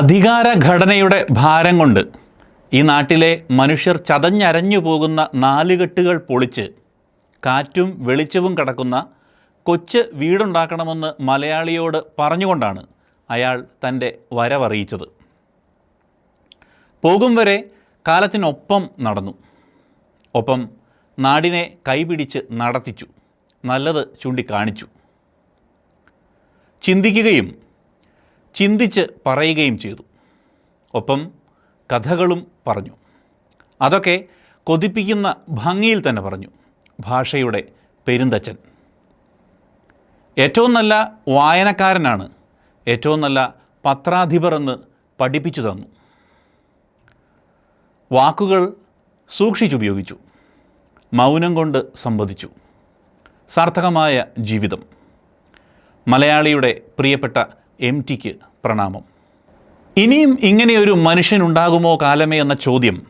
അധികാര ഘടനയുടെ ഭാരം കൊണ്ട് ഈ നാട്ടിലെ മനുഷ്യർ ചതഞ്ഞരഞ്ഞു പോകുന്ന നാലുകെട്ടുകൾ പൊളിച്ച് കാറ്റും വെളിച്ചവും കടക്കുന്ന കൊച്ച് വീടുണ്ടാക്കണമെന്ന് മലയാളിയോട് പറഞ്ഞുകൊണ്ടാണ് അയാൾ തന്റെ വരവറിയിച്ചത്. പോകും വരെ കാലത്തിനൊപ്പം നടന്നു. ഒപ്പം നാടിനെ കൈപിടിച്ച് നടത്തിച്ചു. നല്ലത് ചൂണ്ടിക്കാണിച്ചു. ചിന്തിക്കുകയും ചിന്തിച്ച് പറയുകയും ചെയ്തു. ഒപ്പം കഥകളും പറഞ്ഞു. അതൊക്കെ കൊതിപ്പിക്കുന്ന ഭംഗിയിൽ തന്നെ പറഞ്ഞു. ഭാഷയുടെ പെരുന്തച്ചൻ ഏറ്റവും നല്ല വായനക്കാരനാണ് ഏറ്റവും നല്ല പത്രാധിപർ എന്ന് പഠിപ്പിച്ചു തന്നു. വാക്കുകൾ സൂക്ഷിച്ചുപയോഗിച്ചു. മൗനം കൊണ്ട് സംവദിച്ചു. സാർത്ഥകമായ ജീവിതം. മലയാളിയുടെ പ്രിയപ്പെട്ട എം ടിക്ക് പ്രണാമം. ഇനിയും ഇങ്ങനെയൊരു മനുഷ്യനുണ്ടാകുമോ കാലമേ എന്ന ചോദ്യം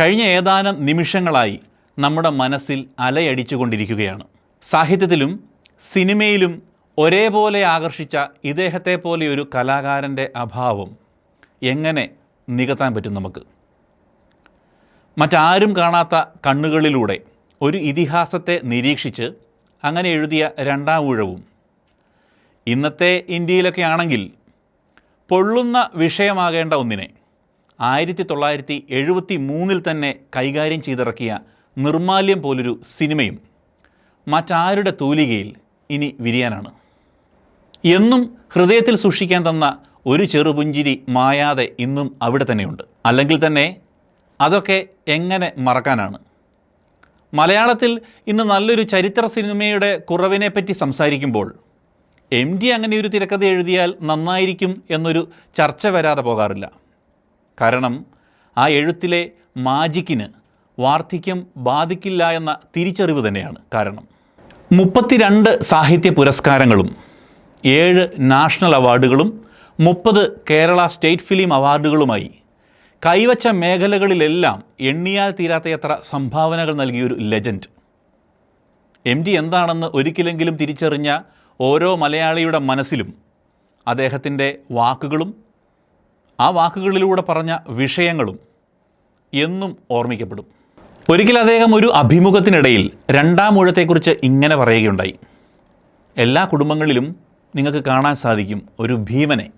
കഴിഞ്ഞ ഏതാനും നിമിഷങ്ങളായി നമ്മുടെ മനസ്സിൽ അലയടിച്ചുകൊണ്ടിരിക്കുകയാണ്. സാഹിത്യത്തിലും സിനിമയിലും ഒരേപോലെ ആകർഷിച്ച ഇദ്ദേഹത്തെ പോലെ ഒരു കലാകാരന്റെ അഭാവം എങ്ങനെ നികത്താൻ പറ്റും നമുക്ക്? മറ്റാരും കാണാത്ത കണ്ണുകളിലൂടെ ഒരു ഇതിഹാസത്തെ നിരീക്ഷിച്ച് അങ്ങനെ എഴുതിയ രണ്ടാം ഊഴവും. ഇന്നത്തെ ഇന്ത്യയിലൊക്കെ ആണെങ്കിൽ പൊള്ളുന്ന വിഷയമാകേണ്ട ഒന്നിനെ ആയിരത്തി തൊള്ളായിരത്തി എഴുപത്തി മൂന്നിൽ തന്നെ കൈകാര്യം ചെയ്തിറക്കിയ നിർമാല്യം പോലൊരു സിനിമയും മറ്റാരുടെ തൂലികയിൽ ഇനി വിരിയാനാണ്. എന്നും ഹൃദയത്തിൽ സൂക്ഷിക്കാൻ തന്ന ഒരു ചെറുപുഞ്ചിരി മായാതെ ഇന്നും അവിടെ തന്നെയുണ്ട്. അല്ലെങ്കിൽ തന്നെ അതൊക്കെ എങ്ങനെ മറക്കാനാണ്? മലയാളത്തിൽ ഇന്ന് നല്ലൊരു ചരിത്ര സിനിമയുടെ കുറവിനെപ്പറ്റി സംസാരിക്കുമ്പോൾ എം ഡി അങ്ങനെ ഒരു തിരക്കഥ എഴുതിയാൽ നന്നായിരിക്കും എന്നൊരു ചർച്ച വരാതെ പോകാറില്ല. കാരണം ആ എഴുത്തിലെ മാജിക്കിന് വാർദ്ധക്യം ബാധിക്കില്ല എന്ന തിരിച്ചറിവ് തന്നെയാണ് കാരണം. മുപ്പത്തിരണ്ട് സാഹിത്യ പുരസ്കാരങ്ങളും ഏഴ് നാഷണൽ അവാർഡുകളും മുപ്പത് കേരള സ്റ്റേറ്റ് ഫിലിം അവാർഡുകളുമായി കൈവച്ച മേഖലകളിലെല്ലാം എണ്ണിയാൽ തീരാത്തയത്ര സംഭാവനകൾ നൽകിയൊരു ലെജൻഡ്. എം ഡി എന്താണെന്ന് ഒരിക്കലെങ്കിലും തിരിച്ചറിഞ്ഞ ഓരോ മലയാളിയുടെ മനസ്സിലും അദ്ദേഹത്തിന്റെ വാക്കുകളും ആ വാക്കുകളിലൂടെ പറഞ്ഞ വിഷയങ്ങളും എന്നും ഓർമ്മിക്കപ്പെടും. ഒരിക്കൽ അദ്ദേഹം ഒരു അഭിമുഖത്തിനിടയിൽ രണ്ടാം ഊഴത്തെക്കുറിച്ച് ഇങ്ങനെ പറയുകയുണ്ടായി. എല്ലാ കുടുംബങ്ങളിലും നിങ്ങൾക്ക് കാണാൻ സാധിക്കും ഒരു ഭീമനെ.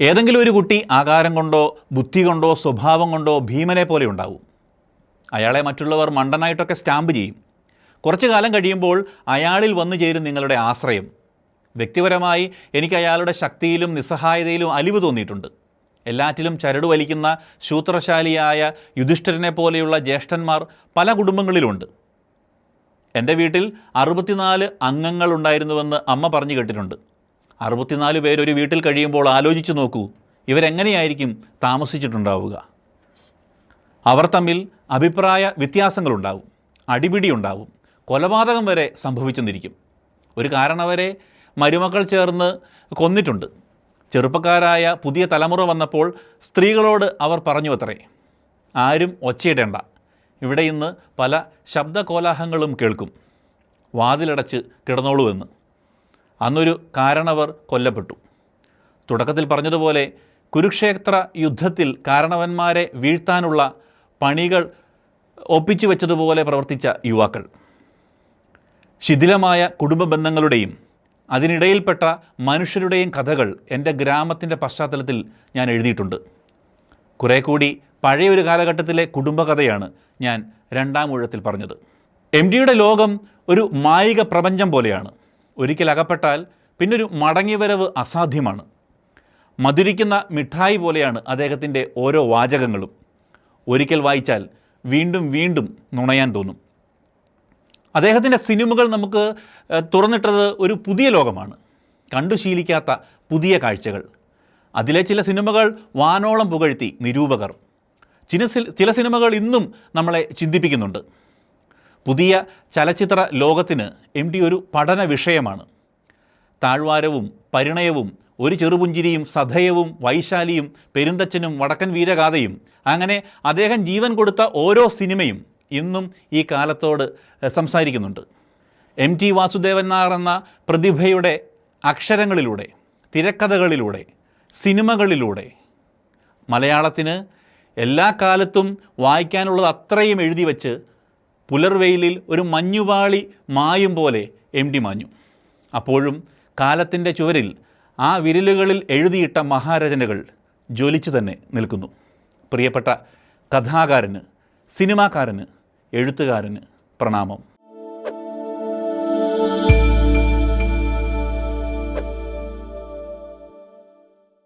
ഏതെങ്കിലും ഒരു കുട്ടി ആകാരം കൊണ്ടോ ബുദ്ധി കൊണ്ടോ സ്വഭാവം കൊണ്ടോ ഭീമനെ പോലെ ഉണ്ടാവും. അയാളെ മറ്റുള്ളവർ മണ്ടനായിട്ടൊക്കെ സ്റ്റാമ്പ് ചെയ്യും. കുറച്ചു കാലം കഴിയുമ്പോൾ അയാളിൽ വന്നു ചേരും നിങ്ങളുടെ ആശ്രയം. വ്യക്തിപരമായി എനിക്ക് അയാളുടെ ശക്തിയിലും നിസ്സഹായതയിലും അലിവ് തോന്നിയിട്ടുണ്ട്. എല്ലാറ്റിലും ചരട് വലിക്കുന്ന ശൂത്രശാലിയായ യുധിഷ്ഠിരനെ പോലെയുള്ള ജ്യേഷ്ഠന്മാർ പല കുടുംബങ്ങളിലുണ്ട്. എന്റെ വീട്ടിൽ അറുപത്തിനാല് അംഗങ്ങളുണ്ടായിരുന്നുവെന്ന് അമ്മ പറഞ്ഞു കേട്ടിട്ടുണ്ട്. അറുപത്തിനാല് പേരൊരു വീട്ടിൽ കഴിയുമ്പോൾ ആലോചിച്ചു നോക്കൂ ഇവരെങ്ങനെയായിരിക്കും താമസിച്ചിട്ടുണ്ടാവുക? അവർ തമ്മിൽ അഭിപ്രായ വ്യത്യാസങ്ങളുണ്ടാവും അടിപിടി ഉണ്ടാവും. കൊലപാതകം വരെ സംഭവിച്ചെന്നിരിക്കും. ഒരു കാരണവരെ മരുമക്കൾ ചേർന്ന് കൊന്നിട്ടുണ്ട്. ചെറുപ്പക്കാരായ പുതിയ തലമുറ വന്നപ്പോൾ സ്ത്രീകളോട് അവർ പറഞ്ഞു അത്രേ ആരും ഒച്ചയിടേണ്ട. ഇവിടെ ഇന്ന് പല ശബ്ദകോലാഹങ്ങളും കേൾക്കും. വാതിലടച്ച് കിടന്നോളൂവെന്ന്. അന്നൊരു കാരണവർ കൊല്ലപ്പെട്ടു. തുടക്കത്തിൽ പറഞ്ഞതുപോലെ കുരുക്ഷേത്ര യുദ്ധത്തിൽ കാരണവന്മാരെ വീഴ്ത്താനുള്ള പണികൾ ഒപ്പിച്ചു വെച്ചതുപോലെ പ്രവർത്തിച്ച യുവാക്കൾ. ശിഥിലമായ കുടുംബ ബന്ധങ്ങളുടെയും അതിനിടയിൽപ്പെട്ട മനുഷ്യരുടെയും കഥകൾ എന്റെ ഗ്രാമത്തിന്റെ പശ്ചാത്തലത്തിൽ ഞാൻ എഴുതിയിട്ടുണ്ട്. കുറേ കൂടി പഴയ ഒരു കാലഘട്ടത്തിലെ കുടുംബകഥയാണ് ഞാൻ രണ്ടാം ഊഴത്തിൽ പറഞ്ഞത്. എം ഡിയുടെ ലോകം ഒരു മായിക പ്രപഞ്ചം പോലെയാണ്. ഒരിക്കൽ അകപ്പെട്ടാൽ പിന്നൊരു മടങ്ങിവരവ് അസാധ്യമാണ്. മധുരിക്കുന്ന മിഠായി പോലെയാണ് അദ്ദേഹത്തിന്റെ ഓരോ വാചകങ്ങളും. ഒരിക്കൽ വായിച്ചാൽ വീണ്ടും വീണ്ടും നുണയാൻ തോന്നും. അദ്ദേഹത്തിന്റെ സിനിമകൾ നമുക്ക് തുറന്നിട്ടത് ഒരു പുതിയ ലോകമാണ്. കണ്ടു ശീലിക്കാത്ത പുതിയ കാഴ്ചകൾ. അതിലെ ചില സിനിമകൾ വാനോളം പുകഴ്ത്തി നിരൂപകർ. ചില ചില സിനിമകൾ ഇന്നും നമ്മളെ ചിന്തിപ്പിക്കുന്നുണ്ട്. പുതിയ ചലച്ചിത്ര ലോകത്തിന് എം ടി ഒരു പഠന വിഷയമാണ്. താഴ്വാരവും പരിണയവും ഒരു ചെറുപുഞ്ചിരിയും സധയവും വൈശാലിയും പെരുന്തച്ഛനും വടക്കൻ വീരഗാഥയും അങ്ങനെ അദ്ദേഹം ജീവൻ കൊടുത്ത ഓരോ സിനിമയും ഇന്നും ഈ കാലത്തോട് സംസാരിക്കുന്നുണ്ട്. എം ടി വാസുദേവൻ നായർ എന്ന പ്രതിഭയുടെ അക്ഷരങ്ങളിലൂടെ തിരക്കഥകളിലൂടെ സിനിമകളിലൂടെ മലയാളത്തിന് എല്ലാ കാലത്തും വായിക്കാനുള്ളത് അത്രയും എഴുതി വച്ച് പുലർവെയിലിൽ ഒരു മഞ്ഞുപാളി മായും പോലെ എം ഡി മാഞ്ഞു. അപ്പോഴും കാലത്തിന്റെ ചുവരിൽ ആ വിരലുകളിൽ എഴുതിയിട്ട മഹാരചനകൾ ജ്വലിച്ചു തന്നെ നിൽക്കുന്നു. പ്രിയപ്പെട്ട കഥാകാരന് സിനിമാക്കാരന് എഴുത്തുകാരന് പ്രണാമം.